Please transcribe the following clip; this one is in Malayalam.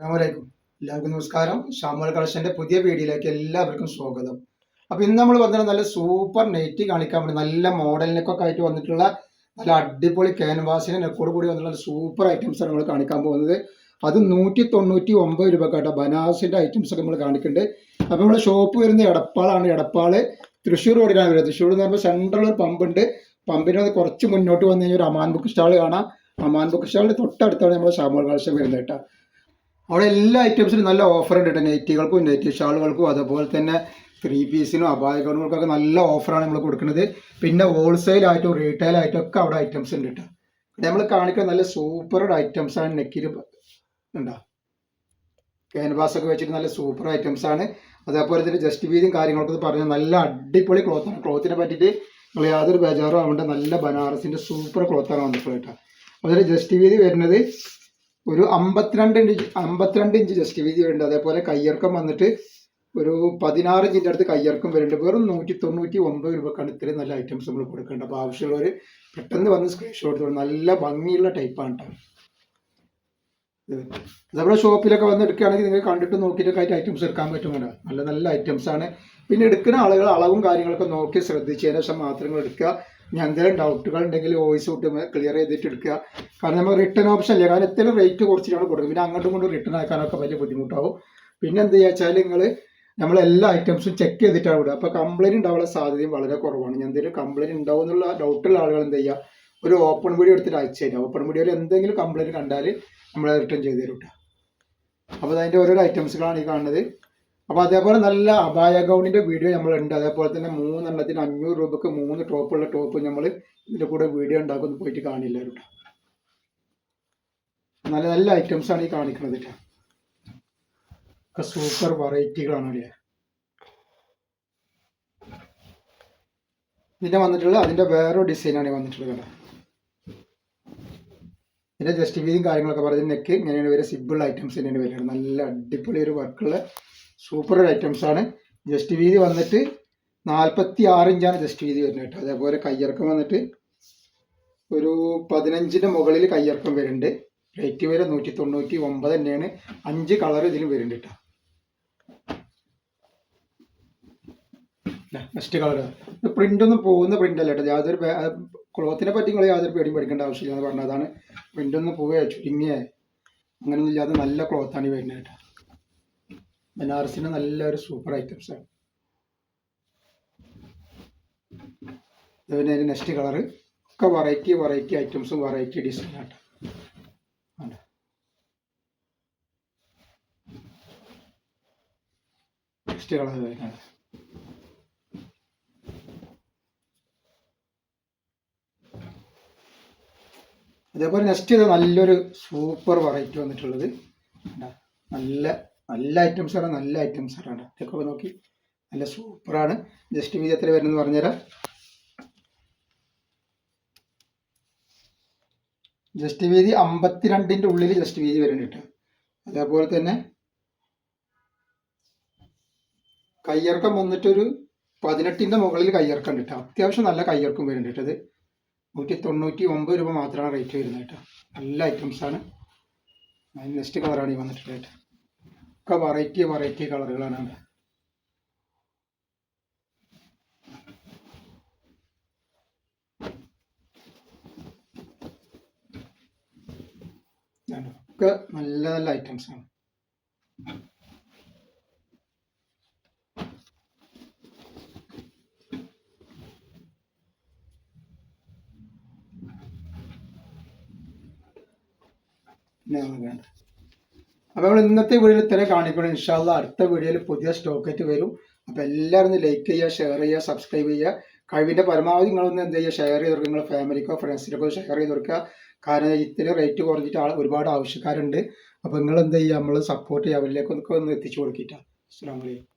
അസ്സാമലൈക്കും എല്ലാവർക്കും നമസ്കാരം. ഷാമുൽ കളക്ഷന്റെ പുതിയ വീഡിയോയിലേക്ക് എല്ലാവർക്കും സ്വാഗതം. അപ്പൊ ഇന്ന് നമ്മൾ പറഞ്ഞാൽ നല്ല സൂപ്പർ നെറ്റി കാണിക്കാൻ വേണ്ടി നല്ല മോഡലിനൊക്കെ ആയിട്ട് വന്നിട്ടുള്ള നല്ല അടിപൊളി ക്യാൻവാസിന് നെക്കോട് കൂടി വന്നിട്ടുള്ള സൂപ്പർ ആണ് നമ്മൾ കാണിക്കാൻ പോകുന്നത്. അത് നൂറ്റി തൊണ്ണൂറ്റി ഒമ്പത് രൂപ കേട്ടോ ബനാസിന്റെ ഐറ്റംസ് ഒക്കെ നമ്മൾ കാണിക്കുന്നുണ്ട്. അപ്പൊ നമ്മുടെ ഷോപ്പ് വരുന്നത് എടപ്പാളാണ്. എടപ്പാൾ തൃശ്ശൂർ റോഡിലാണ് വരുന്നത്. തൃശ്ശൂർ എന്ന് പറയുമ്പോൾ സെൻട്രൽ ഒരു പമ്പുണ്ട് പമ്പിനത് കുറച്ച് മുന്നോട്ട് വന്നു കഴിഞ്ഞാൽ ഒരു അമാൻ ബുക്ക് സ്റ്റാൾ കാണാം. അമാൻ ബുക്ക് സ്റ്റാളിന്റെ തൊട്ടടുത്താണ് നമ്മുടെ ഷാമുൽ കളക്ഷൻ വരുന്നത് കേട്ടോ. അവിടെ എല്ലാ ഐറ്റംസിനും നല്ല ഓഫർ ഉണ്ട് കേട്ടോ. നൈറ്റികൾക്കും നൈറ്റി ഷാളുകൾക്കും അതുപോലെ തന്നെ ത്രീ പീസിനും അപായകങ്ങൾക്കൊക്കെ നല്ല ഓഫറാണ് നമ്മൾ കൊടുക്കുന്നത്. പിന്നെ ഹോൾസെയിൽ ആയിട്ടും റീറ്റെയിൽ ആയിട്ടും ഒക്കെ അവിടെ ഐറ്റംസ് ഉണ്ട് കേട്ടോ. നമ്മൾ കാണിക്കുന്ന നല്ല സൂപ്പർ ഐറ്റംസ് ആണ് നെക്കിൽ ഉണ്ടോ? ക്യാൻവാസ് ഒക്കെ വെച്ചിട്ട് നല്ല സൂപ്പർ ഐറ്റംസ് ആണ്. അതേപോലെ തന്നെ ജസ്റ്റ് വീതിയും കാര്യങ്ങളൊക്കെ പറഞ്ഞാൽ നല്ല അടിപൊളി ക്ലോത്താണ് ക്ലോത്തിനെ പറ്റിയിട്ട് നിങ്ങൾ യാതൊരു ബേജാറും ആവേണ്ട. നല്ല ബനാറസിന്റെ സൂപ്പർ ക്ലോത്താണ് വന്നിട്ടുള്ളത് കേട്ടോ. അതുപോലെ ജസ്റ്റ് വീതി വരുന്നത് ഒരു അമ്പത്തിരണ്ട് ഇഞ്ച് അമ്പത്തിരണ്ട് ഇഞ്ച് ജസ്റ്റ് വീതി വരുന്നുണ്ട് അതേപോലെ കയ്യിറക്കം വന്നിട്ട് ഒരു പതിനാറ് ഇഞ്ചിന്റെ അടുത്ത് കയ്യിറക്കം വരുന്നുണ്ട് വെറും നൂറ്റി തൊണ്ണൂറ്റി ഒമ്പത് രൂപക്കാണ് ഇത്രയും നല്ല ഐറ്റംസ് നമ്മൾ കൊടുക്കേണ്ടത്. അപ്പോൾ ആവശ്യമുള്ളവർ പെട്ടെന്ന് വന്ന് സ്ക്രീൻഷോട്ട് നല്ല ഭംഗിയുള്ള ടൈപ്പാണ് കേട്ടോ നമ്മുടെ ഷോപ്പിലൊക്കെ വന്ന് എടുക്കുകയാണെങ്കിൽ നിങ്ങൾ കണ്ടിട്ട് നോക്കിയിട്ടൊക്കെ ആയിട്ട് ഐറ്റംസ് എടുക്കാൻ പറ്റുമല്ലോ നല്ല നല്ല ഐറ്റംസ് ആണ്. പിന്നെ എടുക്കുന്ന ആളുകൾ അളവും കാര്യങ്ങളൊക്കെ നോക്കി ശ്രദ്ധിച്ചതിന് ശേഷം മാത്രം എടുക്കുക. ഇനി എന്തെങ്കിലും ഡൗട്ടുകൾ ഉണ്ടെങ്കിൽ വോയിസ് വിട്ട് ക്ലിയർ ചെയ്തിട്ട് എടുക്കുക. കാരണം നമ്മൾ റിട്ടേൺ ഓപ്ഷൻ ഇല്ല? കാരണം എത്ര റേറ്റ് കുറച്ചിട്ടാണ് കൊടുക്കുന്നത്. പിന്നെ അങ്ങോട്ടും ഇങ്ങോട്ടും റിട്ടേൺ ആക്കാനൊക്കെ വലിയ ബുദ്ധിമുട്ടാവും. പിന്നെ എന്ത് ചെയ്യുക വെച്ചാൽ നിങ്ങൾ നമ്മൾ എല്ലാ ഐറ്റംസും ചെക്ക് ചെയ്തിട്ടാണ് വിടുക. അപ്പോൾ കംപ്ലൈന്റ് ഉണ്ടാവാനുള്ള സാധ്യതയും വളരെ കുറവാണ്. ഞാൻ എന്തെങ്കിലും കംപ്ലൈന്റ് ഉണ്ടാവും എന്നുള്ള ഡൗട്ടുള്ള ആളുകൾ എന്ത് ചെയ്യുക ഒരു ഓപ്പൺ വീഡിയോ എടുത്തിട്ട് അയച്ചു തരാം ഓപ്പൺ വീഡിയോയിൽ എന്തെങ്കിലും കംപ്ലൈന്റ് കണ്ടാൽ നമ്മൾ റിട്ടേൺ ചെയ്ത് തരും കേട്ടോ അപ്പോൾ അതിന്റെ ഓരോരോ ഐറ്റംസുകളാണ് ഈ കാണുന്നത്. അപ്പോൾ അതേപോലെ നല്ല അപായ ഗൗണിന്റെ വീഡിയോ നമ്മളുണ്ട്. അതേപോലെ തന്നെ മൂന്നെണ്ണത്തിന് അഞ്ഞൂറ് രൂപക്ക് മൂന്ന് ടോപ്പുള്ള ടോപ്പ് നമ്മൾ ഇതിന്റെ കൂടെ വീഡിയോ ഉണ്ടാക്കുന്നു പോയിട്ട് കാണില്ല കേട്ടോ. നല്ല നല്ല ഐറ്റംസ് ആണ് ഈ കാണിക്കുന്നത് സൂപ്പർ വെറൈറ്റികളാണ് പിന്നെ വന്നിട്ടുള്ള അതിന്റെ വേറൊരു ഡിസൈനാണ് വന്നിട്ടുള്ളത് കേട്ടോ ഇതിന്റെ ജസ്റ്റ് വീതിയും കാര്യങ്ങളൊക്കെ പറഞ്ഞ നെക്ക് ഇങ്ങനെയാണ് വരെ സിമ്പിൾ ഐറ്റംസ് തന്നെയാണ് വരുന്നത്. നല്ല അടിപൊളി ഒരു വർക്കുള്ള സൂപ്പർ ഒരു ആണ്. ജസ്റ്റ് വീതി വന്നിട്ട് നാൽപ്പത്തി ആറ് ഇഞ്ചാണ് ജസ്റ്റ് വീതി വരുന്നത് കേട്ടോ അതേപോലെ കയ്യിറക്കം വന്നിട്ട് ഒരു പതിനഞ്ചിന്റെ മുകളിൽ കയ്യിറക്കം വരുന്നുണ്ട്. റേറ്റ് വരെ നൂറ്റി തൊണ്ണൂറ്റി ഒമ്പത് തന്നെയാണ്. അഞ്ച് കളർ ഇതിലും വരുന്നുണ്ട് കേട്ടോ നെക്സ്റ്റ് കളർ പ്രിന്റ് ഒന്നും പോകുന്ന പ്രിന്റ് അല്ല കേട്ടോ യാതൊരു ക്ലോത്തിനെ പറ്റി നിങ്ങൾ യാതൊരു പേടിയും പഠിക്കേണ്ട ആവശ്യമില്ല എന്ന് പറഞ്ഞതാണ് പ്രിന്റ് ഒന്നും പോവുക ചുരുങ്ങിയ. അങ്ങനെയൊന്നും ഇല്ലാതെ നല്ല ക്ലോത്താണ് ഈ വരുന്നത് കേട്ടോ ബനാറസിന് നല്ലൊരു സൂപ്പർ ഐറ്റംസ് ആണ്. അതുപോലെ നെക്സ്റ്റ് കളർ ഒക്കെ വെറൈറ്റി വെറൈറ്റി ഐറ്റംസും വെറൈറ്റി ഡിസൈൻ ആട്ടോ ആണ്. നെക്സ്റ്റ് കളർ അതേപോലെ നെക്സ്റ്റ് ചെയ്ത നല്ലൊരു സൂപ്പർ വെറൈറ്റി വന്നിട്ടുള്ളത്? നല്ല നല്ല ഐറ്റംസ് ആണ് നല്ല ഐറ്റംസ് ആണ് ഇതൊക്കെ നോക്കി. നല്ല സൂപ്പറാണ് ജസ്റ്റ് വീതി എത്ര വരുന്നെന്ന് പറഞ്ഞുതരാം. ജസ്റ്റ് വീതി അമ്പത്തിരണ്ടിന്റെ ഉള്ളിൽ ജസ്റ്റ് വീതി വരുന്നുണ്ട് അതേപോലെ തന്നെ കയ്യിറക്കം വന്നിട്ടൊരു പതിനെട്ടിന്റെ മുകളിൽ കയ്യിറക്കം ഉണ്ട് കേട്ടോ അത്യാവശ്യം നല്ല കയ്യിറക്കം വരുന്നുണ്ട് ഇത്. നൂറ്റി തൊണ്ണൂറ്റി ഒമ്പത് രൂപ മാത്രമാണ് റേറ്റ് വരുന്നത് കേട്ടോ നല്ല ഐറ്റംസ് ആണ്. നെക്സ്റ്റ് കളറാണ് ഈ വന്നിട്ടുള്ളത് കേട്ടോ ഒക്കെ വെറൈറ്റി വെറൈറ്റി കളറുകളാണ് അവിടെ. ഒക്കെ നല്ല നല്ല ഐറ്റംസ് വേണ്ട അപ്പോൾ നമ്മൾ ഇന്നത്തെ വീഡിയോയിൽ തന്നെ കാണിക്കണം ഇൻഷാല്ല അടുത്ത വീഡിയോയിൽ പുതിയ സ്റ്റോക്കറ്റ് വരും. അപ്പോൾ എല്ലാവരും ലൈക്ക് ചെയ്യുക ഷെയർ ചെയ്യുക സബ്സ്ക്രൈബ് ചെയ്യുക. കഴിവിന്റെ പരമാവധി നിങ്ങളൊന്ന് എന്ത് ചെയ്യുക ഷെയർ ചെയ്ത് നിങ്ങളുടെ ഫാമിലിക്കോ ഫ്രണ്ട്സിനൊക്കെ ഷെയർ ചെയ്ത് കൊടുക്കുക. കാരണം ഇത്തിരി റേറ്റ് കുറഞ്ഞിട്ട് ആൾ ഒരുപാട് ആവശ്യക്കാരുണ്ട്. അപ്പോൾ നിങ്ങൾ എന്ത് ചെയ്യുക നമ്മൾ സപ്പോർട്ട് ചെയ്യുക. അവരിലേക്ക് ഒന്ന് എത്തിച്ചു കൊടുക്കിയിട്ടാണ് അസ്സാം വലൈക്കും